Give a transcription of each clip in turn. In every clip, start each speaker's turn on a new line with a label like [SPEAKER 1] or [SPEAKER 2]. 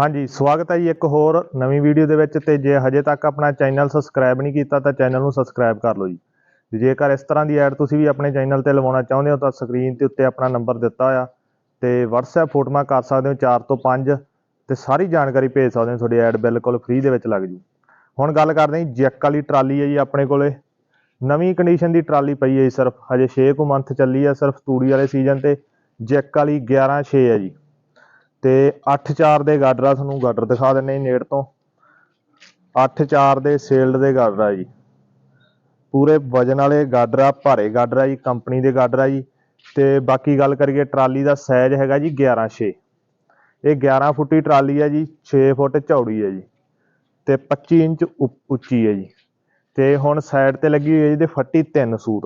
[SPEAKER 1] ਹਾਂਜੀ, ਸਵਾਗਤ ਹੈ ਜੀ ਇੱਕ ਹੋਰ ਨਵੀਂ ਵੀਡੀਓ ਦੇ ਵਿੱਚ ਤੇ ਜੇ ਹਜੇ ਤੱਕ ਆਪਣਾ ਚੈਨਲ ਸਬਸਕ੍ਰਾਈਬ ਨਹੀਂ ਕੀਤਾ ਤਾਂ ਚੈਨਲ ਨੂੰ ਸਬਸਕ੍ਰਾਈਬ ਕਰ ਲਓ ਜੀ। ਤੇ ਜੇਕਰ ਇਸ ਤਰ੍ਹਾਂ ਦੀ ਐਡ ਤੁਸੀਂ ਵੀ ਆਪਣੇ ਚੈਨਲ ਤੇ ਲਵਾਉਣਾ ਚਾਹੁੰਦੇ ਹੋ ਤਾਂ ਸਕਰੀਨ ਤੇ ਉੱਤੇ ਆਪਣਾ ਨੰਬਰ ਦਿੱਤਾ ਹੋਇਆ ਤੇ WhatsApp ਫੋਟੋਆਂ ਕਰ ਸਕਦੇ ਹੋ 4 ਤੋਂ 5 ਤੇ ਸਾਰੀ ਜਾਣਕਾਰੀ ਭੇਜ ਸਕਦੇ ਹੋ, ਤੁਹਾਡੀ ਐਡ ਬਿਲਕੁਲ ਫ੍ਰੀ ਦੇ ਵਿੱਚ ਲੱਗ ਜੂ। ਹੁਣ ਗੱਲ ਕਰਦੇ ਹਾਂ ਜੈਕ ਵਾਲੀ ਟਰਾਲੀ ਹੈ ਜੀ ਆਪਣੇ ਕੋਲੇ। ਨਵੀਂ ਕੰਡੀਸ਼ਨ ਦੀ ਟਰਾਲੀ ਪਈ ਹੈ ਜੀ ਸਿਰਫ, ਹਜੇ 6 ਕੁ ਮੰਥ ਚੱਲੀ ਹੈ ਸਿਰਫ ਤੂੜੀ ਵਾਲੇ ਸੀਜ਼ਨ ਤੇ ਜੈਕ ਵਾਲੀ 11 6 ਹੈ ਜੀ। ਤੇ 8-4 ਦੇ ਗਾਡਰ ਆ ਤੁਹਾਨੂੰ ਗਾਡਰ ਦਿਖਾ ਦਿੰਨੇ ਜੀ ਨੇੜ ਤੋਂ। 8-4 ਦੇ ਸੇਲਡ ਦੇ ਗਾਡਰ ਆ ਜੀ। ਪੂਰੇ ਵਜਨ ਵਾਲੇ ਗਾਡਰ ਆ ਭਾਰੇ ਗਾਡਰ ਆ ਜੀ, ਕੰਪਨੀ ਦੇ ਗਾਡਰ ਆ ਜੀ। ਤੇ ਬਾਕੀ ਗੱਲ ਕਰੀਏ ਟਰਾਲੀ ਦਾ ਸਾਈਜ਼ ਹੈਗਾ ਜੀ 11-6 ਇਹ 11 ਫੁੱਟੀ ਟਰਾਲੀ ਆ ਜੀ 6 ਫੁੱਟ ਚੌੜੀ ਹੈ ਜੀ। ਤੇ 25 ਇੰਚ ਉੱਚੀ ਹੈ ਜੀ। ਤੇ ਹੁਣ ਸਾਈਡ ਤੇ ਲੱਗੀ ਹੋਈ ਹੈ ਜੀ ਤੇ ਫੱਟੀ ਤਿੰਨ ਸੂਤ।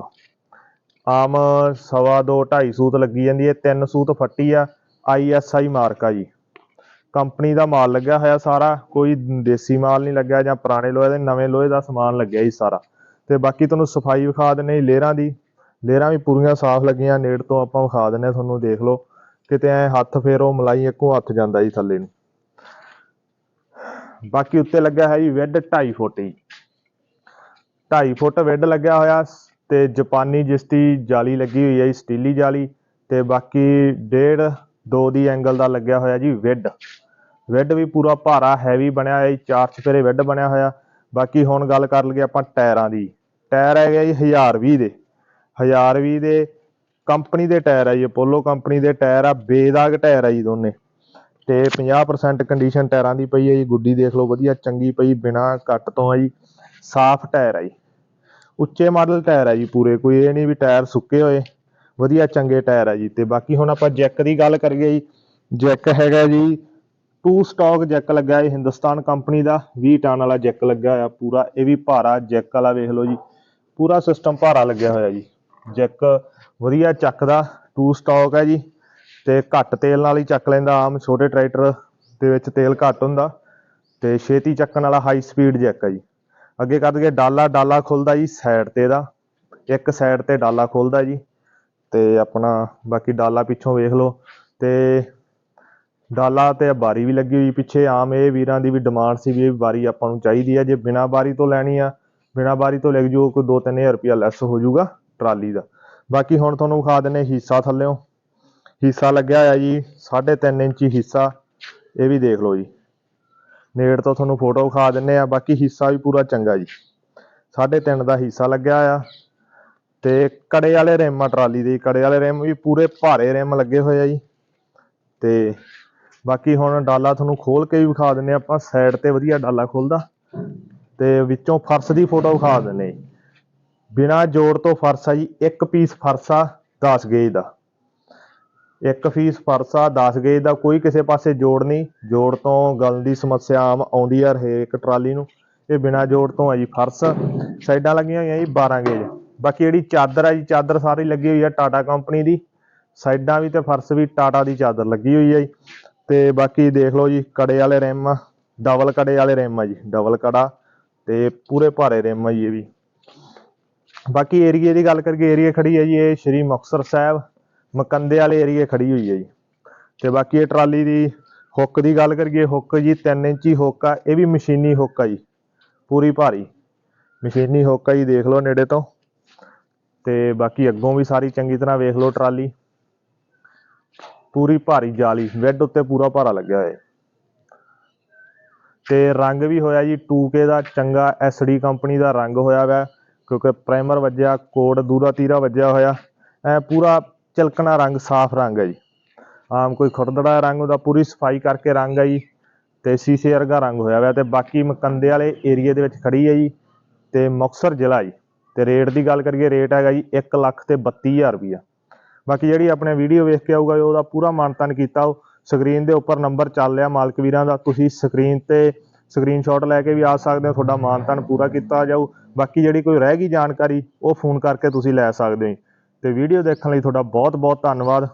[SPEAKER 1] ਆਮ ਸਵਾ ਦੋ 2.5 ਸੂਤ ਲੱਗੀ ਜਾਂਦੀ ਹੈ ਤਿੰਨ ਸੂਤ ਫੱਟੀ ਆ। ਆਈਐਸਆਈ ਮਾਰਕ ਆ ਜੀ। ਕੰਪਨੀ ਦਾ ਮਾਲ ਲੱਗਿਆ ਹੋਇਆ ਸਾਰਾ, ਕੋਈ ਦੇਸੀ ਮਾਲ ਨਹੀਂ ਲੱਗਿਆ ਜਾਂ ਪੁਰਾਣੇ ਲੋਹੇ ਦੇ, ਨਵੇਂ ਲੋਹੇ ਦਾ ਸਮਾਨ ਲੱਗਿਆ ਜੀ ਸਾਰਾ। ਤੇ ਬਾਕੀ ਤੁਹਾਨੂੰ ਸਫ਼ਾਈ ਵਿਖਾ ਦਿੰਨੇ ਜੀ ਲੇਅਰਾਂ ਦੀ। ਲੇਅਰਾਂ ਵੀ ਪੂਰੀਆਂ ਸਾਫ਼ ਲੱਗੀਆਂ, ਨੇੜ ਤੋਂ ਆਪਾਂ ਵਿਖਾ ਦਿੰਨੇ ਤੁਹਾਨੂੰ ਦੇਖ ਲਓ। ਕਿਤੇ ਐ ਹੱਥ ਫੇਰੋ ਮਲਾਈ ਇੱਕੋ ਹੱਥ ਜਾਂਦਾ ਜੀ ਥੱਲੇ ਨੂੰ। ਬਾਕੀ ਉੱਤੇ ਲੱਗਿਆ ਹੈ ਜੀ ਵੈਡ 2.5 ਫੁੱਟ ਜੀ। 2.5 ਫੁੱਟ ਵੈਡ ਲੱਗਿਆ ਹੋਇਆ ਸ- ਤੇ ਜਾਪਾਨੀ ਜਿਸ ਦੀ ਜਾਲੀ ਲੱਗੀ ਹੋਈ ਹੈ ਜੀ, ਸਟੀਲੀ ਜਾਲੀ। ਤੇ ਬਾਕੀ ਡੇਢ ਦੋ ਦੀ ਐਂਗਲ ਦਾ ਲੱਗਿਆ ਹੋਇਆ ਜੀ ਵਿੱਡ ਵਿੱਡ ਵੀ ਪੂਰਾ ਭਾਰਾ ਹੈਵੀ ਬਣਿਆ ਹੋਇਆ ਜੀ, ਚਾਰ ਚਪੇਰੇ ਵਿੱਡ ਬਣਿਆ ਹੋਇਆ। ਬਾਕੀ ਹੁਣ ਗੱਲ ਕਰ ਲਈਏ ਆਪਾਂ ਟਾਇਰਾਂ ਦੀ। ਟਾਇਰ ਹੈਗੇ ਜੀ 1020 ਦੇ। 1020 ਦੇ ਕੰਪਨੀ ਦੇ ਟਾਇਰ ਆ ਜੀ ਅਪੋਲੋ ਕੰਪਨੀ ਦੇ ਟਾਇਰ ਆ, ਬੇਦਾਗ ਟਾਇਰ ਆ ਜੀ ਦੋਨੇ। ਤੇ 50% ਕੰਡੀਸ਼ਨ ਟਾਇਰਾਂ ਦੀ ਪਈ ਹੈ ਜੀ, ਗੁੱਡੀ ਦੇਖ ਲਓ ਵਧੀਆ, ਚੰਗੀ ਪਈ, ਬਿਨਾ ਕੱਟ ਤੋਂ ਆ ਜੀ, ਸਾਫ਼ ਟਾਇਰ ਆ ਜੀ। ਉੱਚੇ ਮਾਡਲ ਟਾਇਰ ਆ ਜੀ ਪੂਰੇ, ਕੋਈ ਇਹ ਨਹੀਂ ਵੀ ਟਾਇਰ ਸੁੱਕੇ ਹੋਏ। ਵਧੀਆ ਚੰਗੇ ਟਾਇਰ ਆ ਜੀ। ਤੇ ਬਾਕੀ ਹੁਣ ਆਪਾਂ ਜੈਕ ਦੀ ਗੱਲ ਕਰੀਏ ਜੀ। ਜੈਕ ਹੈਗਾ ਜੀ ਟੂ ਸਟਾਕ ਜੈਕ ਲੱਗਾ ਹੈ ਹਿੰਦੁਸਤਾਨ ਕੰਪਨੀ ਦਾ। 20 ਟਨ ਵਾਲਾ ਜੈਕ ਲੱਗਾ ਹੋਇਆ ਪੂਰਾ। ਇਹ ਵੀ ਭਾਰਾ ਜੈਕ ਵਾਲਾ ਵੇਖ ਲਓ ਜੀ। ਪੂਰਾ ਸਿਸਟਮ ਭਾਰਾ ਲੱਗਿਆ ਹੋਇਆ ਜੀ। ਜੈਕ ਵਧੀਆ ਚੱਕਦਾ ਟੂ ਸਟਾਕ ਹੈ ਜੀ। ਤੇ ਘੱਟ ਤੇਲ ਨਾਲ ਹੀ ਚੱਕ ਲੈਂਦਾ, ਆਮ ਛੋਟੇ ਟਰੈਕਟਰ ਦੇ ਵਿੱਚ ਤੇਲ ਘੱਟ ਹੁੰਦਾ। ਤੇ ਛੇਤੀ ਚੱਕਣ ਵਾਲਾ ਹਾਈ ਸਪੀਡ ਜੈਕ ਹੈ ਜੀ। ਅੱਗੇ ਕਰ ਦਈਏ ਡਾਲਾ ਡਾਲਾ ਖੁੱਲਦਾ ਜੀ ਸਾਈਡ ਤੇ ਦਾ। ਇੱਕ ਸਾਈਡ ਤੇ ਡਾਲਾ ਖੁੱਲਦਾ ਜੀ। ਤੇ ਆਪਣਾ ਬਾਕੀ ਡਾਲਾ ਪਿੱਛੋਂ ਵੇਖ ਲਓ ਤੇ ਡਾਲਾ ਤੇ ਬਾਰੀ ਵੀ ਲੱਗੀ ਹੋਈ ਪਿੱਛੇ, ਆਮ ਇਹ ਵੀਰਾਂ ਦੀ ਵੀ ਡਿਮਾਂਡ ਸੀ ਵੀ ਇਹ ਬਾਰੀ ਆਪਾਂ ਨੂੰ ਚਾਹੀਦੀ ਹੈ ਜੇ ਬਿਨਾ ਬਾਰੀ ਤੋਂ ਲੈਣੀ ਆ, ਬਿਨਾ ਬਾਰੀ ਤੋਂ ਲੱਗ ਜੂ ਕੋਈ 2-3000 ਰੁਪਇਆ ਲੈਸ ਹੋ ਜਾਊਗਾ ਟਰਾਲੀ ਦਾ। ਬਾਕੀ ਹੁਣ ਤੁਹਾਨੂੰ ਵਿਖਾ ਦਿੰਨੇ ਹਿੱਸਾ ਥੱਲਿਓਂ। ਹਿੱਸਾ ਲੱਗਿਆ ਹੋਇਆ ਜੀ 3.5 ਇੰਚੀ ਹਿੱਸਾ, ਇਹ ਵੀ ਦੇਖ ਲਓ ਜੀ। ਨੇੜ ਤੋਂ ਤੁਹਾਨੂੰ ਫੋਟੋ ਵਿਖਾ ਦਿੰਨੇ ਆ ਬਾਕੀ ਹਿੱਸਾ ਵੀ ਪੂਰਾ ਚੰਗਾ ਜੀ। 3.5 ਦਾ ਹਿੱਸਾ ਲੱਗਿਆ ਆ ਤੇ ਕੜੇ ਵਾਲੇ ਰਿਮ ਆ, ਟਰਾਲੀ ਦੇ ਕੜੇ ਵਾਲੇ ਰਿਮ ਵੀ ਪੂਰੇ ਭਾਰੇ ਰਿਮ ਲੱਗੇ ਹੋਏ ਆ ਜੀ। ਤੇ ਬਾਕੀ ਹੁਣ ਡਾਲਾ ਤੁਹਾਨੂੰ ਖੋਲ ਕੇ ਵੀ ਵਿਖਾ ਦਿੰਨੇ ਆ ਆਪਾਂ ਸਾਈਡ ਤੇ ਵਧੀਆ ਡਾਲਾ ਖੁੱਲਦਾ। ਤੇ ਵਿੱਚੋਂ ਫਰਸ਼ ਦੀ ਫੋਟੋ ਵਿਖਾ ਦਿੰਨੇ ਜੀ ਬਿਨਾ ਜੋੜ ਤੋਂ ਫਰਸ਼ ਆ ਜੀ, ਇੱਕ ਪੀਸ ਫਰਸ਼ ਆ 10 ਗੇਜ ਦਾ। ਇੱਕ ਪੀਸ ਫਰਸ਼ ਆ 10 ਗੇਜ ਦਾ, ਕੋਈ ਕਿਸੇ ਪਾਸੇ ਜੋੜ ਨਹੀਂ। ਜੋੜ ਤੋਂ ਗਲ ਦੀ ਸਮੱਸਿਆ ਆਮ ਆਉਂਦੀ ਆ ਹਰੇਕ ਟਰਾਲੀ ਨੂੰ। ਇਹ ਬਿਨਾ ਜੋੜ ਤੋਂ ਆ ਜੀ ਫਰਸ਼। ਸਾਈਡਾਂ ਲੱਗੀਆਂ ਹੋਈਆਂ ਜੀ 12 ਗੇਜ। ਬਾਕੀ ਜਿਹੜੀ ਚਾਦਰ ਆ ਜੀ, ਚਾਦਰ ਸਾਰੀ ਲੱਗੀ ਹੋਈ ਆ ਟਾਟਾ ਕੰਪਨੀ ਦੀ। ਸਾਈਡਾਂ ਵੀ ਤੇ ਫਰਸ਼ ਵੀ ਟਾਟਾ ਦੀ ਚਾਦਰ ਲੱਗੀ ਹੋਈ ਆ ਜੀ। ਤੇ ਬਾਕੀ ਦੇਖ ਲਓ ਜੀ, ਕੜੇ ਵਾਲੇ ਰਿਮ ਆ ਡਬਲ ਕੜੇ ਵਾਲੇ ਰਿਮ ਆ ਜੀ, ਡਬਲ ਕੜਾ ਤੇ ਪੂਰੇ ਭਾਰੇ ਰਿਮ ਆ ਜੀ ਇਹ ਵੀ। ਬਾਕੀ ਏਰੀਏ ਦੀ ਗੱਲ ਕਰੀਏ ਏਰੀਆ ਖੜੀ ਹੈ ਜੀ, ਇਹ ਸ਼੍ਰੀ ਮੁਕਤਸਰ ਸਾਹਿਬ, ਮਕੰਦੇ ਵਾਲੇ ਏਰੀਏ ਖੜੀ ਹੋਈ ਹੈ ਜੀ। ਤੇ ਬਾਕੀ ਇਹ ਟਰਾਲੀ ਦੀ ਹੁੱਕ ਦੀ ਗੱਲ ਕਰੀਏ, ਹੁੱਕ ਜੀ 3 ਇੰਚੀ ਹੁੱਕ ਆ, ਇਹ ਵੀ ਮਸ਼ੀਨੀ ਹੁੱਕ ਆ ਜੀ, ਪੂਰੀ ਭਾਰੀ। ਮਸ਼ੀਨੀ ਹੁੱਕ ਆ ਜੀ, ਦੇਖ ਲਓ ਨੇੜੇ ਤੋਂ। ਤੇ ਬਾਕੀ ਅੱਗੋਂ ਵੀ ਸਾਰੀ ਚੰਗੀ ਤਰ੍ਹਾਂ ਵੇਖ ਲਓ ਟਰਾਲੀ। ਪੂਰੀ ਭਾਰੀ ਜਾਲੀ ਵੈੱਡ ਉੱਤੇ ਪੂਰਾ ਭਾਰਾ ਲੱਗਿਆ ਹੋਇਆ। ਹੈ ਤੇ ਰੰਗ ਵੀ ਹੋਇਆ ਜੀ 2K ਦਾ, ਚੰਗਾ SD ਕੰਪਨੀ ਦਾ ਰੰਗ ਹੋਇਆ ਵਾ, ਕਿਉਂਕਿ ਪ੍ਰਾਈਮਰ ਵੱਜਿਆ, ਕੋਡ ਦੂਰਾ ਤੀਰਾ ਵੱਜਿਆ ਹੋਇਆ। ਐ ਪੂਰਾ ਚਲਕਣਾ ਰੰਗ, ਸਾਫ਼ ਰੰਗ ਹੈ ਜੀ। ਆਮ ਕੋਈ ਖੁਰਦੜਾ ਰੰਗ, ਉਹਦਾ ਪੂਰੀ ਸਫ਼ਾਈ ਕਰਕੇ ਰੰਗ ਹੈ ਜੀ, ਤੇ ਸੀਸੇ ਵਰਗਾ ਰੰਗ ਹੋਇਆ ਹੋਇਆ ਤੇ ਬਾਕੀ ਮਕੰਦੇ ਵਾਲੇ ਏਰੀਆ ਦੇ ਵਿੱਚ ਖੜੀ ਹੈ ਜੀ, ਤੇ ਮੁਕਤਸਰ ਜ਼ਿਲ੍ਹਾ ਜੀ। ਤੇ ਰੇਟ ਦੀ ਗੱਲ ਕਰੀਏ ਰੇਟ ਹੈਗਾ ਜੀ 1 ਲੱਖ ਤੇ 32000 ਰੁਪਈਆ। ਬਾਕੀ ਜਿਹੜੀ ਆਪਣੇ ਵੀਡੀਓ ਵੇਖ ਕੇ ਆਊਗਾ, ਉਹਦਾ ਪੂਰਾ ਮਾਨਤਾਨ ਕੀਤਾ ਉਹ ਸਕਰੀਨ ਦੇ ਉੱਪਰ ਨੰਬਰ ਚੱਲ ਰਿਹਾ ਮਾਲਕ ਵੀਰਾਂ ਦਾ। ਤੁਸੀਂ ਸਕਰੀਨ ਤੇ ਸਕਰੀਨਸ਼ਾਟ ਲੈ ਕੇ ਵੀ ਆ ਸਕਦੇ ਹੋ, ਤੁਹਾਡਾ ਮਾਨਤਾਨ ਪੂਰਾ ਕੀਤਾ ਜਾਊ। ਬਾਕੀ ਜਿਹੜੀ ਕੋਈ ਰਹਿ ਗਈ ਜਾਣਕਾਰੀ, ਉਹ ਫੋਨ ਕਰਕੇ ਤੁਸੀਂ ਲੈ ਸਕਦੇ ਹੋ ਜੀ। ਤੇ ਵੀਡੀਓ ਦੇਖਣ ਲਈ ਤੁਹਾਡਾ ਬਹੁਤ ਬਹੁਤ ਧੰਨਵਾਦ।